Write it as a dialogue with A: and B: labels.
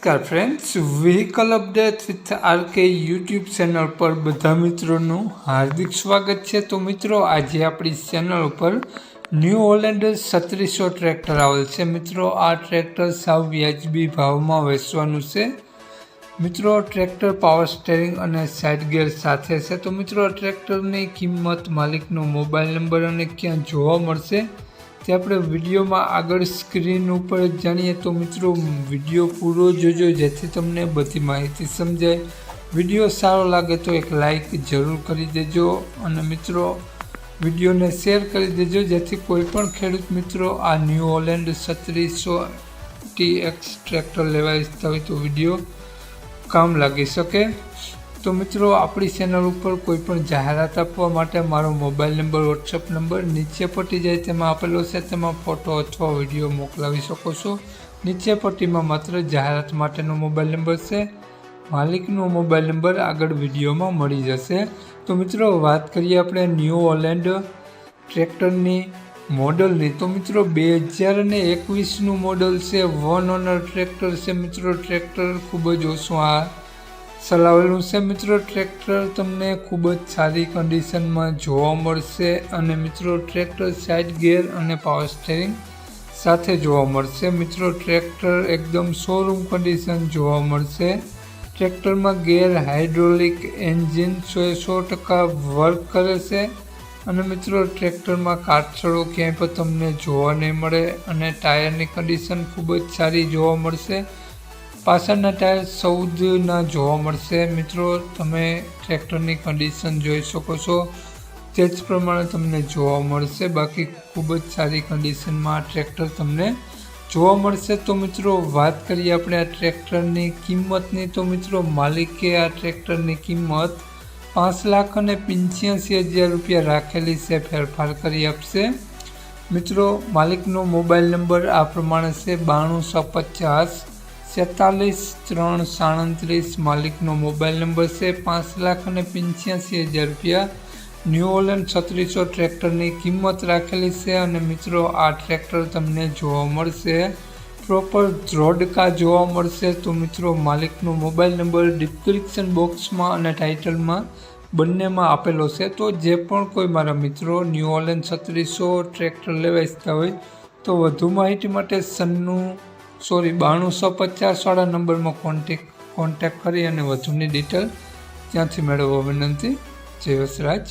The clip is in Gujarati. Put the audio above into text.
A: નમસ્કાર friends vehicle update with RK YouTube channel પર બધા મિત્રોનું હાર્દિક સ્વાગત છે. તો મિત્રો, આજે આપણી ચેનલ ઉપર ન્યૂ હોલેન્ડર સત્રીસો ટ્રેક્ટર આવેલ છે. મિત્રો, આ ટ્રેક્ટર સાવ વ્યાજબી ભાવમાં વેચવાનું છે. મિત્રો ટ્રેક્ટર પાવર સ્ટેરિંગ અને સાઇડ ગિયર સાથે છે. તો મિત્રો ટ્રેક્ટરની કિંમત માલિકનો મોબાઈલ નંબર અને ક્યાં જોવા મળશે? તે આપણે વિડીયોમાં આગળ સ્ક્રીન ઉપર જાણીએ તો મિત્રો વીડિયો પૂરો જોજો, જેથી તમને બધી માહિતી સમજાય. વીડિયો સારો લાગે તો એક લાઈક જરૂર કરી દેજો અને મિત્રો વિડીયોને શેર કરી દેજો, જેથી કોઈ પણ ખેડૂત મિત્રો આ ન્યૂ હોલેન્ડ છત્રીસો ટી એક્સ ટ્રેક્ટર લેવા ઈચ્છતા હોય તો વીડિયો કામ લાગી શકે. તો મિત્રો, આપણી ચેનલ ઉપર કોઈ પણ જાહેરાત આપવા માટે મારો મોબાઈલ નંબર વોટ્સઅપ નંબર નીચે પટી જાય તેમાં આપેલો છે. તેમાં ફોટો અથવા વીડિયો મોકલાવી શકો છો. નીચે પટ્ટીમાં માત્ર જાહેરાત માટેનો મોબાઈલ નંબર છે. માલિકનો મોબાઈલ નંબર આગળ વિડીયોમાં મળી જશે. તો મિત્રો, વાત કરીએ આપણે ન્યૂ ઓલેન્ડ ટ્રેક્ટરની મોડલની. તો મિત્રો, બે હજાર ને એકવીસનું મોડલ છે. વન ઓનર ટ્રેક્ટર છે. મિત્રો ટ્રેક્ટર ખૂબ જ ઓછું આ ચલાવેલું છે મિત્રો, ટ્રેક્ટર તમને ખૂબ જ સારી કન્ડિશનમાં જોવા મળશે અને મિત્રો, ટ્રેક્ટર સાઇડ ગિયર અને પાવર સ્ટેરિંગ સાથે જોવા મળશે. મિત્રો, ટ્રેક્ટર એકદમ શોરૂમ કન્ડિશન જોવા મળશે. ટ્રેક્ટરમાં ગેર હાઇડ્રોલિક એન્જિન સો સો ટકા વર્ક કરે છે અને મિત્રો, ટ્રેક્ટરમાં કાટછડો ક્યાંય પણ તમને જોવા નહીં મળે અને ટાયરની કન્ડિશન ખૂબ જ સારી જોવા મળશે. પાછળના ટાયર ચૌદના જોવા મળશે. મિત્રો, તમે ટ્રેક્ટરની કન્ડિશન જોઈ શકો છો. તે જ પ્રમાણે તમને જોવા મળશે. બાકી ખૂબ જ સારી કન્ડિશનમાં ટ્રેક્ટર તમને જોવા મળશે. તો મિત્રો, વાત કરીએ આપણે આ ટ્રેક્ટરની કિંમતની. તો મિત્રો, માલિકે આ ટ્રેક્ટરની કિંમત પાંચ લાખ અને પંચ્યાસી હજાર રૂપિયા રાખેલી છે. ફેરફાર કરી આપશે. મિત્રો, માલિકનો મોબાઈલ નંબર આ પ્રમાણે છે બાણુંસો પચાસ છેતાલીસ ત્રણ સાડત્રીસ માલિકનો મોબાઈલ નંબર છે પાંચ લાખ અને પંચ્યાસી હજાર રૂપિયા. ન્યૂ ઓલેન્ડ છત્રીસો ટ્રેક્ટરની કિંમત રાખેલી છે અને મિત્રો, આ ટ્રેક્ટર તમને જોવા મળશે. પ્રોપર ધ્રોડકા જોવા મળશે તો મિત્રો, માલિકનો મોબાઈલ નંબર ડિસ્ક્રિપ્શન બોક્સમાં અને ટાઇટલમાં બંનેમાં આપેલો છે. તો જે પણ કોઈ મારા મિત્રો ન્યૂ ઓલેન્ડ છત્રીસો ટ્રેક્ટર લેવા ઈચ્છતા હોય, તો વધુ માહિતી માટે સન્નું સોરી, બાણું સો પચાસ વાળા નંબરમાં કોન્ટેક કોન્ટેક કરી અને વધુની ડિટેલ ત્યાંથી મેળવવા વિનંતી. જય વસરાજ.